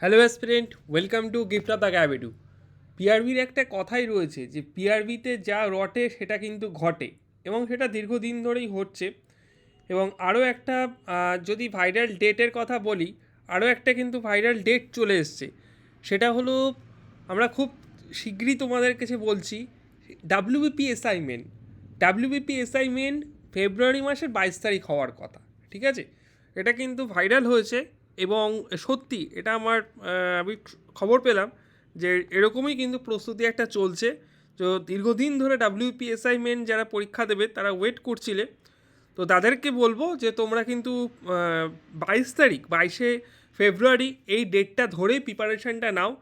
Hello aspirant, welcome to gift of the গ্যাবিটু পিআরবির একটা কথাই রয়েছে যে, পিআরবিতে যা রটে সেটা কিন্তু ঘটে এবং সেটা দীর্ঘদিন ধরেই হচ্ছে এবং আরও একটা যদি ভাইরাল ডেটের কথা বলি, আরও একটা কিন্তু ভাইরাল ডেট চলে এসছে। সেটা হলো, আমরা খুব শীঘ্রই তোমাদের কাছে বলছি WBP assignment WBP assignment February মাসের বাইশ তারিখ হওয়ার কথা, ঠিক আছে? এটা কিন্তু ভাইরাল হয়েছে। এবং সত্যি এটা আমার আমি খবর পেলাম যে এরকমই কিন্তু প্রস্তুতি একটা চলছে। তো দীর্ঘদিন ধরে ডাব্লিউপি অ্যাসাইনমেন্ট যারা পরীক্ষা দেবে তারা ওয়েট করছিলে। তো তাদেরকে বলব যে তোমরা কিন্তু বাইশ তারিখ, বাইশে ফেব্রুয়ারি এই ডেটটা ধরেই প্রিপারেশনটা নাও।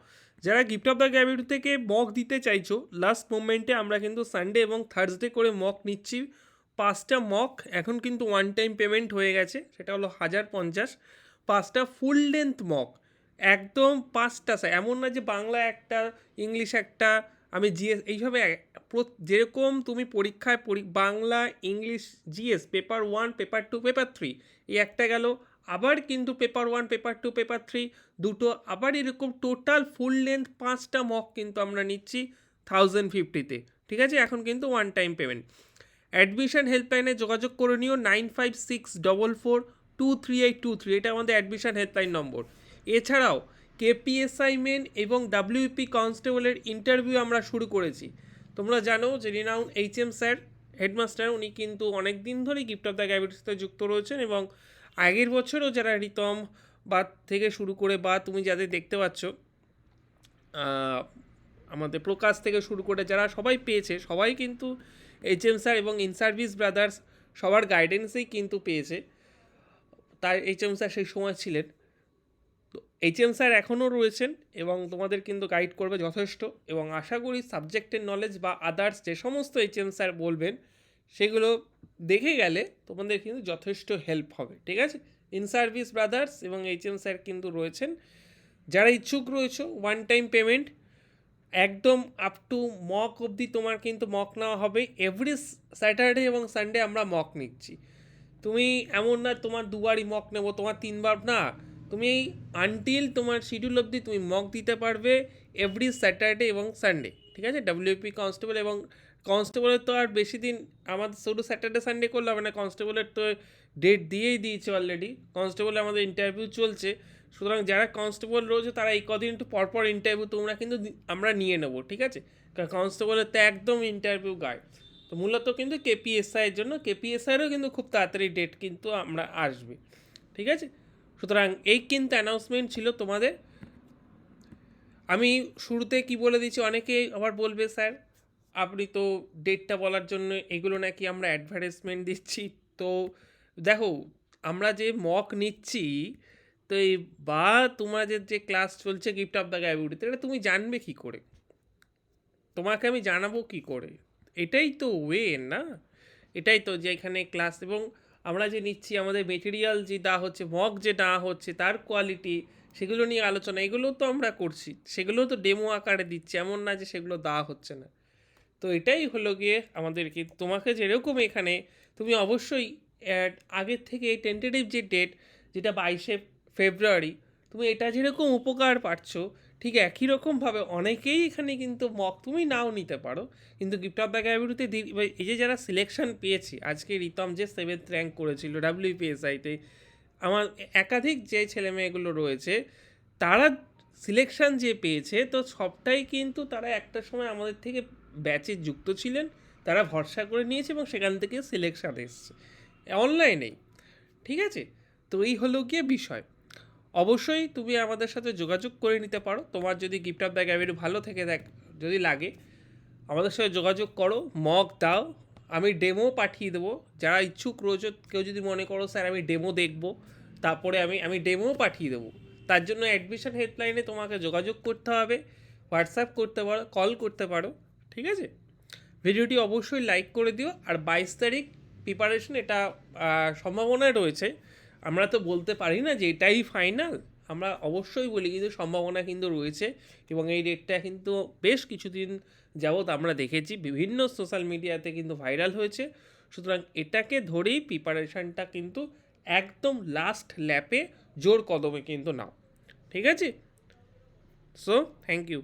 যারা গিফট অফ দ্য গ্যাবিট থেকে মক দিতে চাইছো লাস্ট মোমেন্টে আমরা কিন্তু সানডে এবং থার্সডে করে মক নিচ্ছি। পাঁচটা মক এখন কিন্তু ওয়ান টাইম পেমেন্ট হয়ে গেছে, সেটা হলো হাজার পঞ্চাশ। পাঁচটা ফুল লেন্থ মক একদম পাঁচটা এমন না যে বাংলা একটা ইংলিশ একটা, আমি জিএস এইভাবে যেরকম তুমি পরীক্ষায় পরি, Bangla English GS paper one paper two paper three এই একটা গেল, আবার কিন্তু paper one paper two paper three দুটো, আবার এরকম টোটাল ফুল লেন্থ পাঁচটা মক কিন্তু আমরা নিচ্ছি থাউজেন্ড ফিফটিতে ঠিক আছে? এখন কিন্তু ওয়ান টাইম পেমেন্ট অ্যাডমিশন হেল্পলাইনে যোগাযোগ করে নিও nine five six double four two three eight two three এটা আমাদের অ্যাডমিশন হেল্পলাইন নম্বর। এছাড়াও কেপিএসআই মেন এবং ডাব্লিউপি কনস্টেবলের ইন্টারভিউ আমরা শুরু করেছি। তোমরা জানো যে renown H M sir headmaster উনি কিন্তু অনেক দিন ধরেই গিফট অফ দ্য গ্যাবিটির সাথে যুক্ত রয়েছেন এবং আগের বছরও যারা রিতম বা থেকে শুরু করে বা তুমি যাদের দেখতে পাচ্ছ আমাদের প্রকাশ থেকে শুরু করে যারা সবাই পেয়েছে, সবাই কিন্তু এইচ এম স্যার এবং ইনসার্ভিস ব্রাদার্স সবার গাইডেন্সেই কিন্তু পেয়েছে। তাই এইচ এম স্যার সেই সময় ছিলেন। তো এইচ এম স্যার এখনও রয়েছেন এবং তোমাদের কিন্তু গাইড করবে যথেষ্ট এবং আশা করি সাবজেক্টের নলেজ বা আদার্স যে সমস্ত এইচ এম স্যার বলবেন, সেগুলো দেখে গেলে তোমাদের কিন্তু যথেষ্ট হেল্প হবে, ঠিক আছে? ইন সার্ভিস ব্রাদার্স এবং এইচ এম স্যার কিন্তু রয়েছেন। যারা ইচ্ছুক রয়েছে ওয়ান টাইম পেমেন্ট একদম আপ টু মক অবধি তোমার কিন্তু মক নেওয়া হবে। এভরি স্যাটারডে এবং সানডে আমরা মক নিচ্ছি। তুমি এমন না তোমার দুবারই মক নেব, তোমার তিনবার না, তুমি আনটিল তোমার শিডিউল অবধি তুমি মক দিতে পারবে এভরি স্যাটারডে এবং সানডে ঠিক আছে? ডাব্লিউপি কনস্টেবল এবং কনস্টেবলের তো আর বেশি দিন আমাদের শুধু স্যাটারডে সানডে করলে হবে না কনস্টেবলের তো ডেট দিয়েই দিয়েছে অলরেডি কনস্টেবলে আমাদের ইন্টারভিউ চলছে, সুতরাং যারা কনস্টেবল রয়েছে তারা এই কদিন একটু পরপর ইন্টারভিউ তোমরা কিন্তু আমরা নিয়ে নেব, ঠিক আছে? কারণ কনস্টেবলের তো একদম ইন্টারভিউ গাইড তো মূলত কিন্তু কেপিএসআই এর জন্য কেপিএসআইয়েরও কিন্তু খুব তাড়াতাড়ি ডেট কিন্তু আমরা আসবে। ঠিক আছে? সুতরাং এই কিন্তু অ্যানাউন্সমেন্ট ছিল তোমাদের। আমি শুরুতে কি বলে দিচ্ছি অনেকে আবার বলবে, স্যার, আপনি তো ডেটটা বলার জন্য এগুলো নাকি আমরা অ্যাডভার্টাইজমেন্ট দিচ্ছি। তো দেখো, আমরা যে মক নিচ্ছি, তো এই বা তোমাদের যে ক্লাস চলছে গিফট অফ দ্য গ্যাবিউটিতে এটা তুমি জানবে কি করে? তোমাকে আমি জানাব কি করে? এটাই তো ওয়ে না? এটাই তো যে এখানে ক্লাস এবং আমরা যে নিচ্ছি আমাদের মেটেরিয়াল যে দেওয়া হচ্ছে মক যে দেওয়া হচ্ছে, তার কোয়ালিটি সেগুলো নিয়ে আলোচনা, এগুলো তো আমরা করছি। সেগুলো তো ডেমো আকারে দিচ্ছি, এমন না যে সেগুলো দেওয়া হচ্ছে না। তো এটাই হলো গিয়ে আমাদেরকে তোমাকে যেরকম এখানে তুমি অবশ্যই আগের থেকে এই টেন্টেটিভ যে ডেট যেটা বাইশে ফেব্রুয়ারি তুমি এটা যেরকম উপকার পাচ্ছ ঠিক একই রকমভাবে অনেকেই এখানে কিন্তু মক তুমি নাও নিতে পারো। কিন্তু গিফট অফ দ্য গ্যাবিটিতে এই যে যারা সিলেকশন পেয়েছি, আজকে রিতম যে সেভেন্থ র্যাঙ্ক করেছিল ডাব্লিউপিএসআইতে আমার একাধিক যে ছেলে মেয়েগুলো রয়েছে, তারা সিলেকশন যে পেয়েছে, তো সবটাই কিন্তু তারা একটা সময় আমাদের থেকে ব্যাচে যুক্ত ছিলেন, তারা ভরসা করে নিয়েছে এবং সেখান থেকে সিলেকশন এসছে। অনলাইনেই ঠিক আছে? তো এই হলো গিয়ে বিষয়। অবশ্যই তুমি আমাদের সাথে যোগাযোগ করে নিতে পারো। তোমার যদি গিফট অফ দ্য গ্যাবিট ভালো থেকে দেখ, যদি লাগে, আমাদের সাথে যোগাযোগ করো মগ দাও, আমি ডেমো পাঠিয়ে দেবো। যারা ইচ্ছুক রয়েছে, কেউ যদি মনে করো, স্যার, আমি ডেমো দেখব তারপরে আমি আমি ডেমো পাঠিয়ে দেবো। তার জন্য অ্যাডমিশন হেল্পলাইনে তোমাকে যোগাযোগ করতে হবে হোয়াটসঅ্যাপ করতে পারো কল করতে পারো, ঠিক আছে? ভিডিওটি অবশ্যই লাইক করে দিও। আর বাইশ তারিখ প্রিপারেশন এটা সম্ভাবনায় রয়েছে। আমরা তো বলতে পারি না যে এটাই ফাইনাল আমরা অবশ্যই বলি কিন্তু সম্ভাবনা কিন্তু রয়েছে এবং এই রেটটা কিন্তু বেশ কিছুদিন যাবৎ আমরা দেখেছি। বিভিন্ন সোশ্যাল মিডিয়াতে কিন্তু ভাইরাল হয়েছে। সুতরাং এটাকে ধরেই প্রিপারেশনটা কিন্তু একদম লাস্ট ল্যাপে জোর কদমে কিন্তু নাও। ঠিক আছে? So thank you